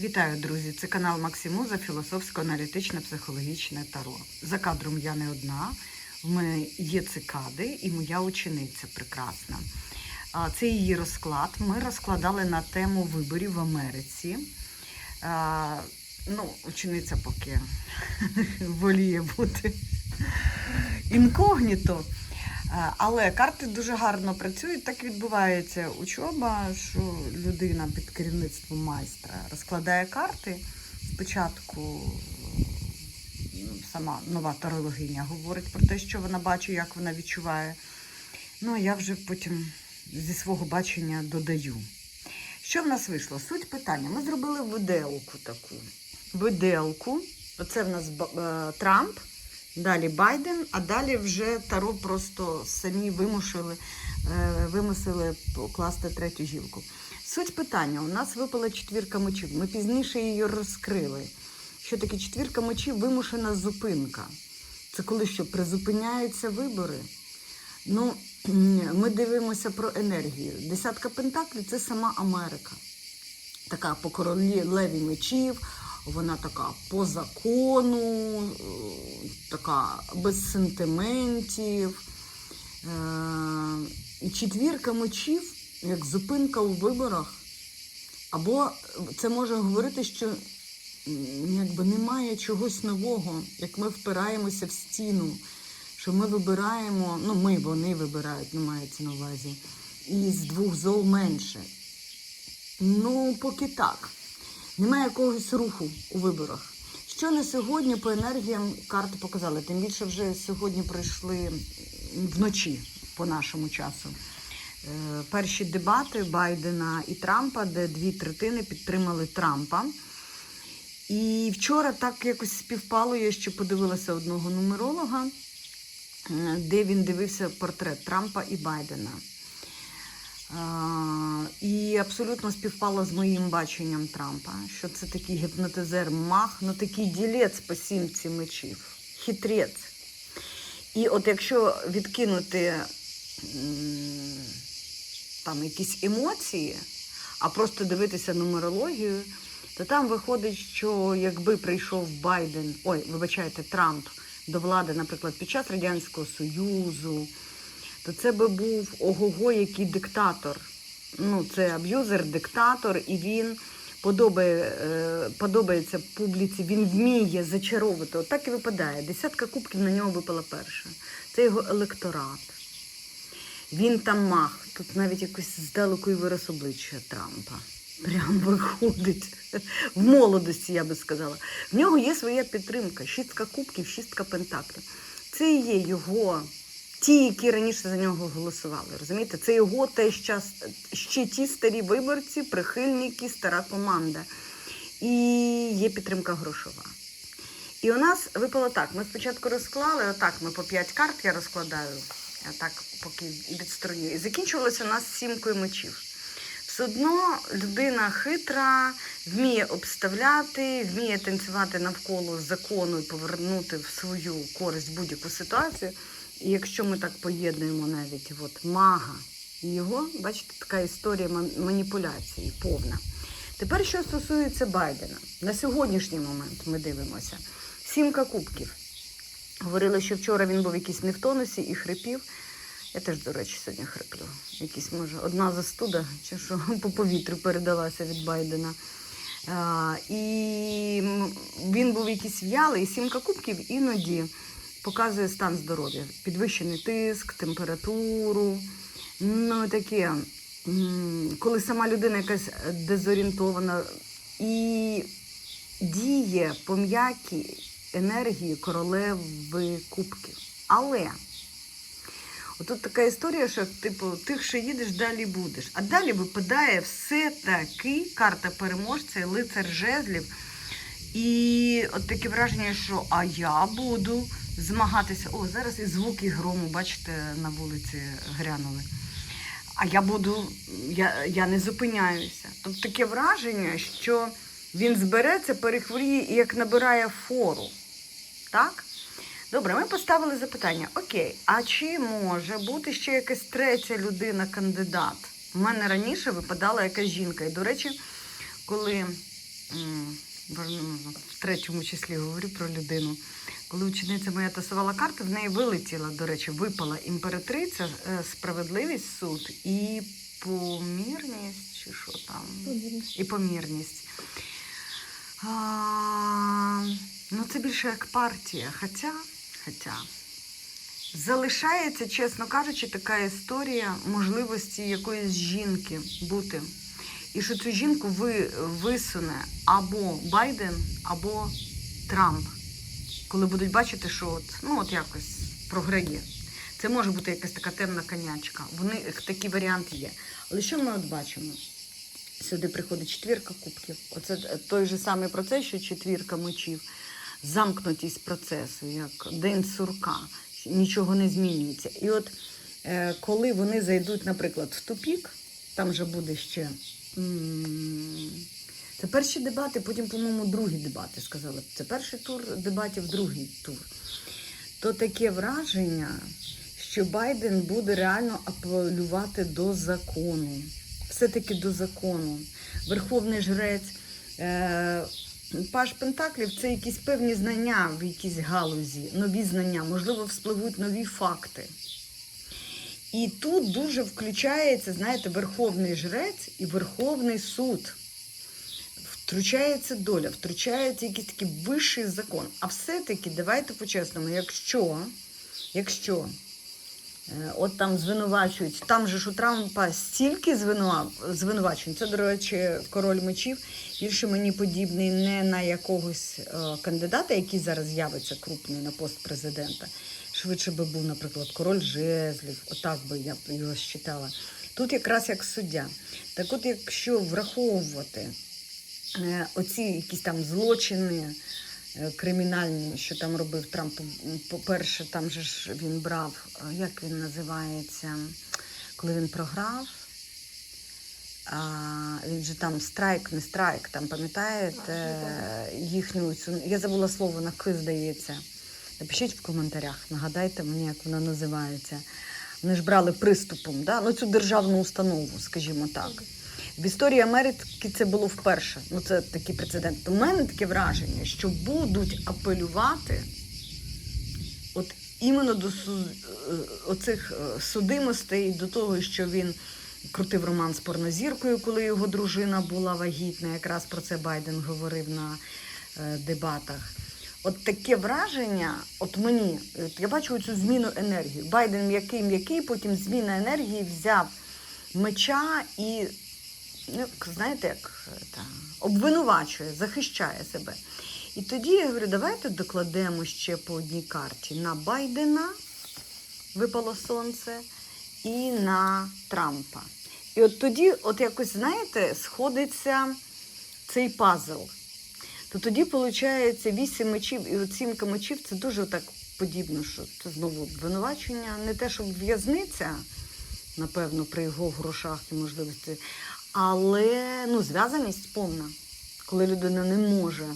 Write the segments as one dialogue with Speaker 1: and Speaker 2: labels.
Speaker 1: Вітаю, друзі! Це канал Максимуза, філософсько-аналітичне психологічне таро. За кадром я не одна. В мене є цикади і моя учениця прекрасна. Це її розклад. Ми розкладали на тему виборів в Америці. Ну, учениця поки воліє бути інкогніто. Е, Але карти дуже гарно працюють. Так відбувається учоба, що людина під керівництвом майстра розкладає карти. Спочатку ну, сама нова тарологиня говорить про те, що вона бачить, як вона відчуває. Ну, а я вже потім зі свого бачення додаю. Що в нас вийшло? Суть питання. Ми зробили виделку таку. Виделку. Оце в нас е, Трамп. Далі Байден, а далі вже Таро просто самі вимушили, е, вимусили покласти третю гілку. Суть питання: у нас випала четвірка мечів. Ми пізніше її розкрили. Що таке четвірка мечів? Вимушена зупинка. Це коли що призупиняються вибори. Ну, ми дивимося про енергію. Десятка пентаклів це сама Америка. Така по королі леві мечів, вона така по закону, е, така без сентиментів. Е, І четвірка мечів, як зупинка у виборах. Або це може говорити, що якби немає чогось нового, як ми впираємося в стіну, що ми вибираємо, ну ми, вони вибирають, не мається на увазі, і з двох зол менше. Ну, поки так. Немає якогось руху у виборах. Що на сьогодні по енергіям карти показали? Тим більше вже сьогодні пройшли вночі по нашому часу. Е, Перші дебати Байдена і Трампа, де дві третини підтримали Трампа. І вчора так якось співпало, я ще подивилася одного нумеролога, е, де він дивився портрет Трампа і Байдена. І абсолютно співпало з моїм баченням Трампа, що це такий гіпнотизер мах, ну такий ділець по сімці мечів, хитрець. І от якщо відкинути там якісь емоції, а просто дивитися нумерологію, то там виходить, що якби прийшов Байден, ой, вибачайте, Трамп до влади, наприклад, під час Радянського Союзу, то це би був ого-го, який диктатор. Ну, це аб'юзер, диктатор, і він подобає, е, подобається публіці, він вміє зачаровувати. От так і випадає. Десятка кубків на нього випала перша. Це його електорат. Він там мах. Тут навіть якось здалеку і вираз обличчя Трампа. Прям виходить. В молодості, я би сказала. В нього є своя підтримка. Шістка кубків, шістка пентаклів. Це і є його ті, які раніше за нього голосували. Розумієте, це його теж час, ще ті старі виборці, прихильники, стара команда. І є підтримка грошова. І у нас випало так. Ми спочатку розклали, отак ми по 5 карт я розкладаю, а так поки відстороню. І закінчувалося у нас сімкою мечів. Все одно людина хитра, вміє обставляти, вміє танцювати навколо закону і повернути в свою користь будь-яку ситуацію. І якщо ми так поєднуємо навіть от мага і його, бачите, така історія ман- маніпуляції повна. Тепер, що стосується Байдена, на сьогоднішній момент ми дивимося. Сімка кубків. Говорили, що вчора він був якийсь не в тонусі і хрипів. Я теж, до речі, сьогодні хриплю. Якісь, може, одна застуда, чи що по повітрю передалася від Байдена. А, і він був якийсь в'ялий, сімка кубків іноді показує стан здоров'я. Підвищений тиск, температуру. Ну, таке, коли сама людина якась дезорієнтована і діє по м'якій енергії королеви кубків. Але отут така історія, що типу, тих, що їдеш, далі будеш. А далі випадає все-таки карта переможця, лицар жезлів. І от таке враження, що а я буду змагатися. О, зараз і звуки грому, бачите, на вулиці грянули. А я буду, я, я не зупиняюся. Тобто таке враження, що він збереться, перехворіє і як набирає фору. Так? Добре, ми поставили запитання. Окей, а чи може бути ще якась третя людина кандидат? У мене раніше випадала якась жінка. І, до речі, коли в в третьому числі говорю про людину. Коли учениця моя тасувала карти, в неї вилетіла, до речі, випала імператриця, е, справедливість суд і помірність, чи що там? І помірність. А, ну, це більше як партія. Хоча, хоча залишається, чесно кажучи, така історія можливості якоїсь жінки бути. І що цю жінку ви, висуне або Байден, або Трамп, коли будуть бачити, що от, ну, от якось програє. Це може бути якась така темна конячка. Вони такі варіанти є. Але що ми от бачимо? Сюди приходить четвірка кубків. Оце той же самий процес, що четвірка мечів. Замкнутість процесу, як день сурка, нічого не змінюється. І от е, коли вони зайдуть, наприклад, в тупік, там же буде ще. Це перші дебати, потім, по-моєму, другі дебати сказали. Це перший тур дебатів, другий тур. То таке враження, що Байден буде реально апелювати до закону. Все-таки до закону. Верховний жрець. Е- Паш Пентаклів це якісь певні знання в якійсь галузі, нові знання, можливо, вспливуть нові факти. І тут дуже включається, знаєте, Верховний жрець і Верховний суд. Втручається доля, втручається якийсь такий вищий закон. А все-таки давайте по-чесному, якщо, якщо от там звинувачують, там же ж у Трампа стільки звинува- звинувачень, це, до речі, король мечів, більше мені подібний не на якогось е, кандидата, який зараз з'явиться крупний на пост президента. Швидше би був, наприклад, король жезлів, отак би я його считала. Тут якраз як суддя. Так от, якщо враховувати е, оці якісь там злочини е, кримінальні, що там робив Трамп, по-перше, там же ж він брав, е, як він називається, коли він програв. А, він же там страйк, не страйк, там пам'ятаєте їхню цю. Я забула слово на К, здається. Напишіть в коментарях, нагадайте мені, як вона називається. Вони ж брали приступом, да? ну, цю державну установу, скажімо так. В історії Америки це було вперше. Ну, це такий прецедент. У мене таке враження, що будуть апелювати от іменно до е, оцих е, судимостей, до того, що він крутив роман з порнозіркою, коли його дружина була вагітна. Якраз про це Байден говорив на е, дебатах. От таке враження, от мені, от я бачу цю зміну енергії. Байден м'який, м'який, потім зміна енергії взяв меча і, ну, знаєте, як е, та, обвинувачує, захищає себе. І тоді я говорю, давайте докладемо ще по одній карті на Байдена, випало сонце, і на Трампа. І от тоді, от якось, знаєте, сходиться цей пазл. То тоді, виходить, вісім мечів і оцінка мечів це дуже так подібно, що це знову обвинувачення. Не те, щоб в'язниця, напевно, при його грошах і можливості, але ну, зв'язаність повна, коли людина не може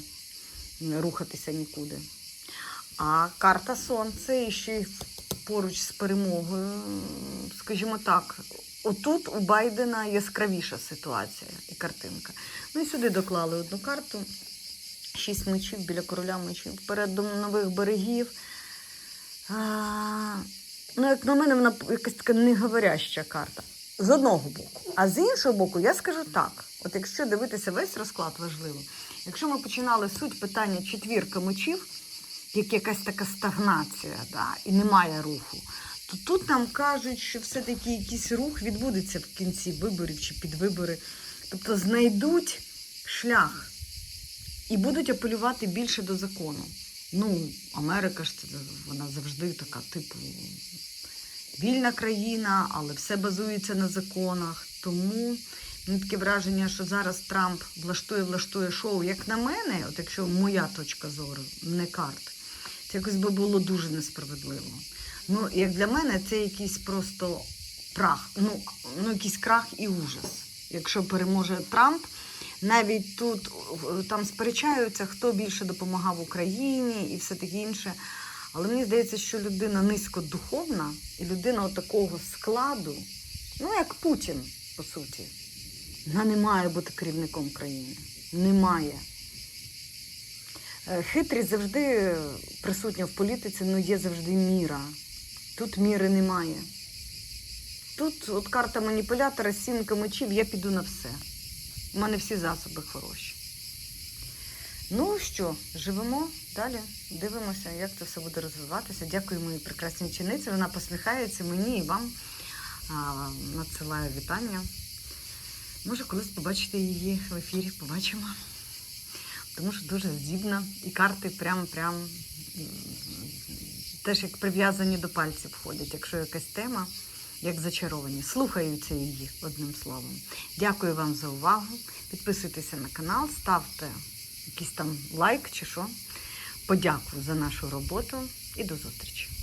Speaker 1: рухатися нікуди. А карта Сонце і ще й поруч з перемогою, скажімо так, отут у Байдена яскравіша ситуація і картинка. Ну і сюди доклали одну карту. Шість мечів біля короля мечів. Вперед до нових берегів. А, ну, як на мене, вона якась така неговоряща карта. З одного боку. А з іншого боку, я скажу так: от якщо дивитися весь розклад важливо, якщо ми починали суть питання четвірка мечів, як якась така стагнація, да, і немає руху, то тут нам кажуть, що все-таки якийсь рух відбудеться в кінці виборів чи підвибори. Тобто знайдуть шлях і будуть апелювати більше до закону. Ну, Америка ж це вона завжди така, типу, вільна країна, але все базується на законах. Тому мені таке враження, що зараз Трамп влаштує, влаштує шоу. Як на мене, от якщо моя точка зору, не карт, це якось би було дуже несправедливо. Ну, як для мене, це якийсь просто прах, ну, ну якийсь крах і ужас. Якщо переможе Трамп, навіть тут е, там сперечаються, хто більше допомагав Україні і все таке інше. Але мені здається, що людина низькодуховна і людина такого складу, ну як Путін, по суті, вона не має бути керівником країни. немає. Е, Хитрість завжди присутня в політиці, але є завжди міра. Тут міри немає. Тут от карта маніпулятора, сімка мечів, я піду на все. У мене всі засоби хороші. Ну що, живемо далі, дивимося, як це все буде розвиватися. Дякую моїй прекрасній чиниці. Вона посміхається мені і вам а, надсилає вітання. Може, колись побачите її в ефірі, побачимо. Тому що дуже здібна. І карти прям-прям теж як прив'язані до пальців ходять, якщо якась тема, як зачаровані. Слухаються її одним словом. Дякую вам за увагу. Підписуйтеся на канал, ставте якийсь там лайк чи що. Подякую за нашу роботу і до зустрічі.